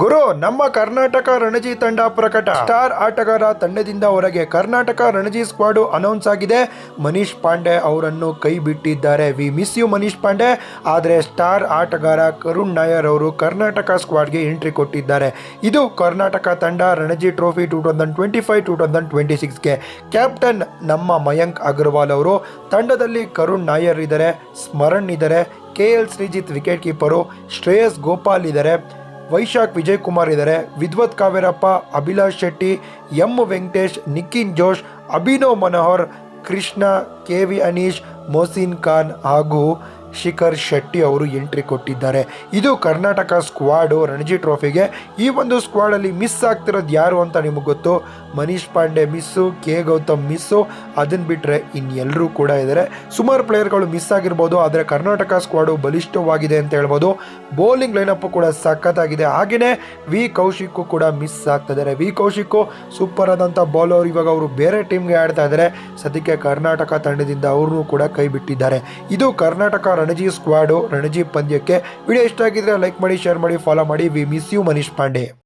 ಗುರು, ನಮ್ಮ ಕರ್ನಾಟಕ ರಣಜಿ ತಂಡ ಪ್ರಕಟ. ಸ್ಟಾರ್ ಆಟಗಾರ ತಂಡದಿಂದ ಹೊರಗೆ ಕರ್ನಾಟಕ ರಣಜಿ ಸ್ಕ್ವಾಡು ಅನೌನ್ಸ್ ಆಗಿದೆ. ಮನೀಶ್ ಪಾಂಡೆ ಅವರನ್ನು ಕೈ ಬಿಟ್ಟಿದ್ದಾರೆ. We miss you Manish Pandey. ಆದರೆ ಸ್ಟಾರ್ ಆಟಗಾರ ಕರುಣ್ ನಾಯರ್ ಅವರು ಕರ್ನಾಟಕ ಸ್ಕ್ವಾಡ್ಗೆ ಎಂಟ್ರಿ ಕೊಟ್ಟಿದ್ದಾರೆ. ಇದು ಕರ್ನಾಟಕ ತಂಡ Ranji trophy two thousand twenty five two thousand twenty ಸಿಕ್ಸ್ಗೆ captain ನಮ್ಮ ಮಯಂಕ್ ಅಗರ್ವಾಲ್ ಅವರು ತಂಡದಲ್ಲಿ ಕರುಣ್ ನಾಯರ್ ಇದ್ದಾರೆ, ಸ್ಮರಣ್ ಇದ್ದಾರೆ, K L Shrijith wicket keeper Shreyas Gopal ಇದ್ದಾರೆ. ವೈಶಾಖ್ ವಿಜಯ್ ಕುಮಾರ್ ಇದ್ದಾರೆ. Vidwath Kaverappa, Abhilash Shetty, M Venkatesh Nikin Jose, Abhinav Manohar, Krishna, K V Aneesh, Mohsin Khan ಹಾಗೂ ಶಿಖರ್ ಶೆಟ್ಟಿ ಅವರು entry ಕೊಟ್ಟಿದ್ದಾರೆ. ಇದು ಕರ್ನಾಟಕ ಸ್ಕ್ವಾಡು ರಣಜಿ ಟ್ರೋಫಿಗೆ. ಈ ಒಂದು ಸ್ಕ್ವಾಡಲ್ಲಿ ಮಿಸ್ ಆಗ್ತಿರೋದು ಯಾರು ಅಂತ ನಿಮಗೆ ಗೊತ್ತು? Manish Pandey miss, K Gautham miss ಅದನ್ನು ಬಿಟ್ಟರೆ ಇನ್ನೆಲ್ಲರೂ ಕೂಡ ಇದ್ದಾರೆ ಸುಮಾರು ಪ್ಲೇಯರ್ಗಳು ಮಿಸ್ ಆಗಿರ್ಬೋದು, ಆದರೆ ಕರ್ನಾಟಕ ಸ್ಕ್ವಾಡು ಬಲಿಷ್ಠವಾಗಿದೆ ಅಂತ ಹೇಳ್ಬೋದು. ಬೌಲಿಂಗ್ ಲೈನಪ್ ಕೂಡ ಸಖತ್ತಾಗಿದೆ. ಹಾಗೆಯೇ ವಿ ಕೌಶಿಕ್ ಕೂಡ ಮಿಸ್ ಆಗ್ತಿದ್ದಾರೆ ವಿ ಕೌಶಿಕ್ ಸೂಪರ್ ಆದಂಥ ಬೌಲರ್. ಇವಾಗ ಅವರು ಬೇರೆ ಟೀಮ್ಗೆ ಆಡ್ತಾ ಇದ್ದಾರೆ ಸದ್ಯಕ್ಕೆ ಕರ್ನಾಟಕ ತಂಡದಿಂದ ಅವ್ರನ್ನೂ ಕೂಡ ಕೈ ಬಿಟ್ಟಿದ್ದಾರೆ. ಇದು ಕರ್ನಾಟಕ ರಣಜಿ ಸ್ಕ್ವಾಡು ರಣಜಿ ಪಂದ್ಯಕ್ಕೆ. ವಿಡಿಯೋ ಇಷ್ಟ ಆಗಿದ್ರೆ ಲೈಕ್ ಮಾಡಿ ಶೇರ್ ಮಾಡಿ ಫಾಲೋ ಮಾಡಿ. We miss you Manish Pandey